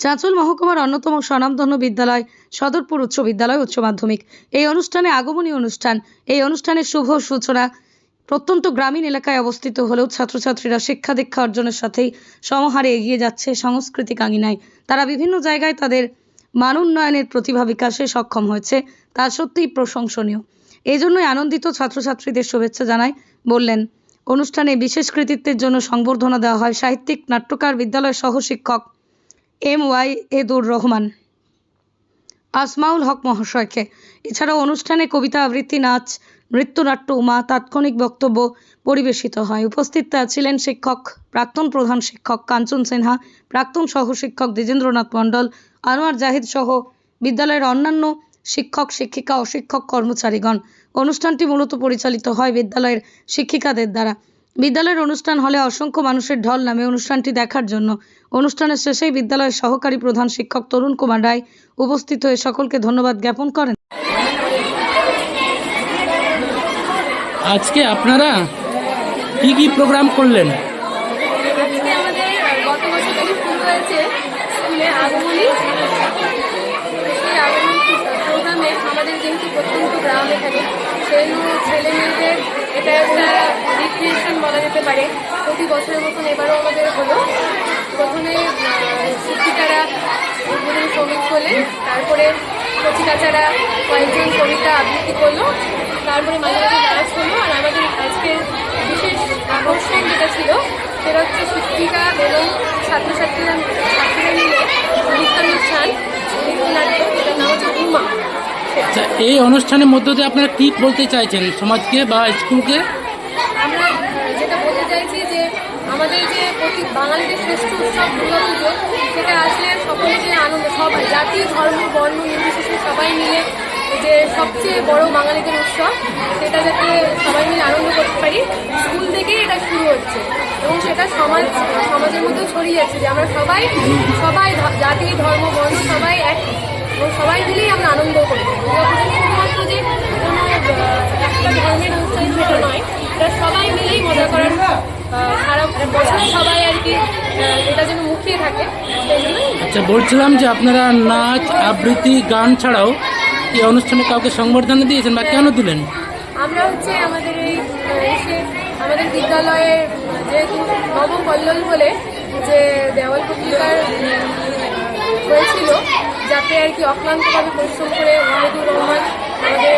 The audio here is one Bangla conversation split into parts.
চাঁচল মহকুমার অন্যতম স্বনামধন্য বিদ্যালয় সদরপুর উচ্চ বিদ্যালয় উচ্চ মাধ্যমিক। এই অনুষ্ঠানে আগমনী অনুষ্ঠান। এই অনুষ্ঠানের শুভ সূচনা প্রত্যন্ত গ্রামীণ এলাকায় অবস্থিত হলেও ছাত্রছাত্রীরা শিক্ষা দীক্ষা অর্জনের সাথেই সমহারে এগিয়ে যাচ্ছে সাংস্কৃতিক আঙিনায়। তারা বিভিন্ন জায়গায় তাদের মান উন্নয়নের প্রতিভা বিকাশে সক্ষম হয়েছে, তা সত্যিই প্রশংসনীয়। এই জন্যই আনন্দিত ছাত্রছাত্রীদের শুভেচ্ছা জানায় বললেন, অনুষ্ঠানে বিশেষ কৃতিত্বের জন্য সংবর্ধনা দেওয়া হয় সাহিত্যিক, নাট্যকার বিদ্যালয় সহ শিক্ষক এম ওয়াই এদুর রহমান। আসমাউল হক মহাশয়কে। এছাড়াও অনুষ্ঠানে কবিতা আবৃত্তি, নাচ, নৃত্যনাট্য উমা তাৎক্ষণিক বক্তব্য পরিবেশিত হয়। উপস্থিত ছিলেন শিক্ষক, প্রাক্তন প্রধান শিক্ষক কাঞ্চন সিনহা, প্রাক্তন সহ শিক্ষক দ্বিজেন্দ্রনাথ মণ্ডল, আনোয়ার জাহিদ সহ বিদ্যালয়ের অন্যান্য শিক্ষক, শিক্ষিকা ও শিক্ষক কর্মচারীগণ। অনুষ্ঠানটি মূলত পরিচালিত হয় বিদ্যালয়ের শিক্ষিকাদের দ্বারা। বিদ্যালয়ের অনুষ্ঠান হলে অসংখ্য মানুষের ঢল নামে অনুষ্ঠানটি দেখার জন্য। অনুষ্ঠানের শেষেই বিদ্যালয়ের সহকারী প্রধান শিক্ষক তরুণ কুমার রায় উপস্থিত হয়ে সকলকে ধন্যবাদ জ্ঞাপন করেন। আজকে আপনারা কি কি প্রোগ্রাম করলেন? আজকে আমাদের গত বছর থেকে শুরু হয়েছে স্কুলে আগমনী। সেই আগমনী প্রোগ্রামে আমাদের যেহেতু প্রত্যন্ত গ্রাম এখানে সেই ছেলে মেয়েদের যেতে পারে। প্রতি বছরের মতন এবারও আমাদের হলো। প্রথমে শিক্ষিকারা উদ্বোধনী সংগীত করলেন তারপরে কচিকাচারা কয়েকজন কবিতা আবৃত্তি করল, তারপরে মাঝে মাঝে নাচ হলো, আর আমাদের আজকের বিশেষ আকর্ষণ যেটা ছিল, সেটা হচ্ছে শিক্ষিকা এবং ছাত্রছাত্রীরা ছাত্রীরা মিলে নৃত্যানুষ্ঠান নাম আচ্ছা এই অনুষ্ঠানের মধ্য দিয়ে আপনারা কি বলতে চাইছেন? সমাজকে বা স্কুলকে? বলতে চাইছি যে আমাদের যে প্রতি বাঙালিদের শ্রেষ্ঠ উৎসব দুর্গা পুজো সেটা আসলে সকলে যে আনন্দ সবাই জাতি, ধর্ম, বর্ণ, নির্বিশেষে সবাই মিলে যে সবচেয়ে বড় বাঙালিদের উৎসব, সেটা যাতে সবাই মিলে আনন্দ করতে পারি, স্কুল থেকেই এটা শুরু হচ্ছে। এবং সেটা সমাজ, সমাজের মধ্যে ছড়িয়ে যাচ্ছে যে আমরা সবাই সবাই জাতি, ধর্ম, বর্ণ, সবাই এক। এবং সবাই মিলেই আমরা আনন্দ করি। দুর্গা পুজো শুধুমাত্র যে কোনো একটা ধর্মের অনুষ্ঠান সেটা নয় এটা সবাই মিলেই মজা করার সারা বছর সবাই আর কি এটা যেন মুখিয়ে থাকে আচ্ছা বলছিলাম যে আপনারা নাচ আবৃত্তি গান ছাড়াও এই অনুষ্ঠানে কাউকে সংবর্ধনা দিয়েছেন বা কেন দিলেন? আমরা হচ্ছে আমাদের এই এসে আমাদের বিদ্যালয়ের যেহেতু বলে যে দেওয়াল পত্রিকার হয়েছিল যাতে আর কি অক্লান্তভাবে পরিশ্রম করে ওয়াহিদুর রহমান আমাদের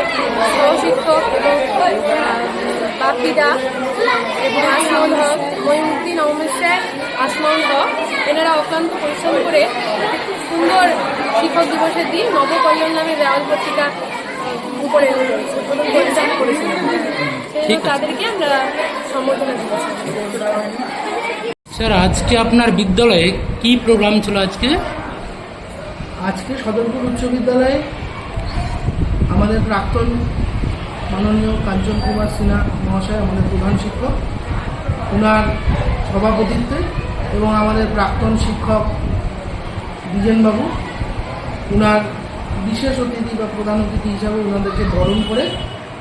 সহশিক্ষক এবং বাপিদা এবং আসমাউল হক মহিউদ্দিন আহমেদ স্যার আসমাউল হক এনারা অক্লান্ত পরিশ্রম করে খুব সুন্দর শিক্ষক দিবসের দিন নবকল্যাণ নামে দেওয়াল পত্রিকা উপরে পরিচালনা করেছিল সেই ঠিক তাদেরকে আমরা সম্বোধনা স্যার আজকে আপনার বিদ্যালয়ে কি প্রোগ্রাম ছিল আজকে? আজকে সদরপুর উচ্চ বিদ্যালয়ে আমাদের প্রাক্তন মাননীয় কাঞ্চন কুমার সিনহা মহাশয়, আমাদের প্রধান শিক্ষক। ওনার সভাপতিত্বে এবং আমাদের প্রাক্তন শিক্ষক বিজেনবাবু ওনার বিশেষ অতিথি বা প্রধান অতিথি হিসাবে ওনাদেরকে বরণ করে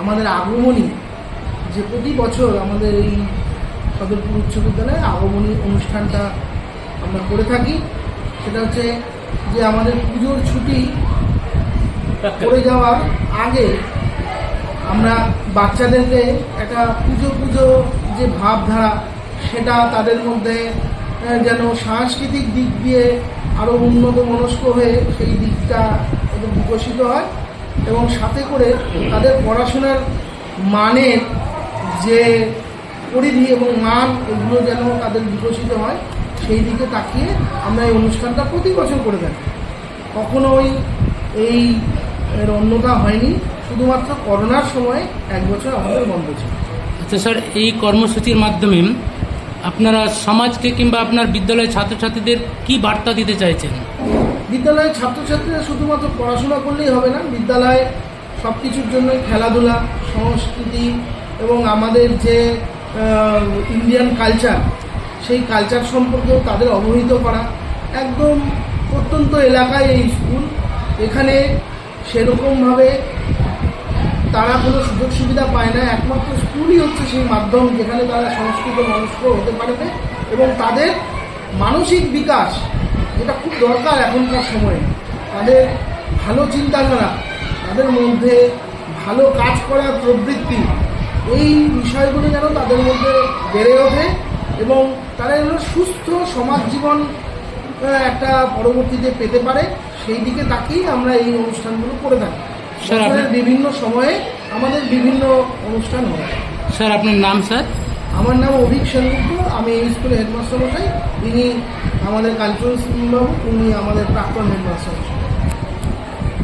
আমাদের আগমনী, যে প্রতি বছর আমাদের এই সদরপুর উচ্চ বিদ্যালয়ে আগমনী অনুষ্ঠানটা আমরা করে থাকি, সেটা হচ্ছে যে আমাদের পুজোর ছুটি পড়ে যাওয়ার আগে আমরা বাচ্চাদেরকে একটা পুজো পুজো যে ভাবধারা, সেটা তাদের মধ্যে যেন সাংস্কৃতিক দিক দিয়ে আরও উন্নত মনস্ক হয়ে সেই দিকটা বিকশিত হয় এবং সাথে করে তাদের পড়াশোনার মানের যে পরিধি এবং মান, এগুলো যেন তাদের বিকশিত হয়, সেই দিকে তাকিয়ে আমরা এই অনুষ্ঠানটা প্রতি বছর করে থাকি। কখনোই এই এর অন্যতা হয়নি শুধুমাত্র করোনার সময় এক বছর আমাদের বন্ধ ছিল। আচ্ছা স্যার এই কর্মসূচির মাধ্যমে আপনারা সমাজকে কিংবা আপনার বিদ্যালয়ের ছাত্রছাত্রীদের কি বার্তা দিতে চাইছেন? বিদ্যালয়ের ছাত্রছাত্রীরা শুধুমাত্র পড়াশোনা করলেই হবে না বিদ্যালয়ে সব কিছুর জন্য খেলাধুলা সংস্কৃতি এবং আমাদের যে ইন্ডিয়ান কালচার সেই কালচার সম্পর্কেও তাদের অবহিত করা। একদম প্রত্যন্ত এলাকায় এই স্কুল এখানে সেরকমভাবে তারা কোনো সুযোগ সুবিধা পায় না। একমাত্র স্কুলই হচ্ছে সেই মাধ্যম যেখানে তারা সংস্কৃত মানুষ হতে পারবে এবং তাদের মানসিক বিকাশ এটা খুব দরকার এখনকার সময়ে। তাদের ভালো চিন্তাধারা, তাদের মধ্যে ভালো কাজ করার প্রবৃত্তি, এই বিষয়গুলো যেন তাদের মধ্যে বেড়ে ওঠে এবং তারা যেন সুস্থ সমাজ জীবন একটা পরবর্তীতে পেতে পারে সেই দিকে তাকিয়েই আমরা এই অনুষ্ঠানগুলো করে থাকি। স্যার, বিভিন্ন সময়ে আমাদের বিভিন্ন অনুষ্ঠান হয়। স্যার আপনার নাম স্যার? আমার নাম অভিক সেনগুপ্ত আমি এই স্কুলের হেডমাস্টার মশাই। তিনি আমাদের কালচারাল বাবু উনি আমাদের প্রাক্তন হেডমাস্টার মশাই।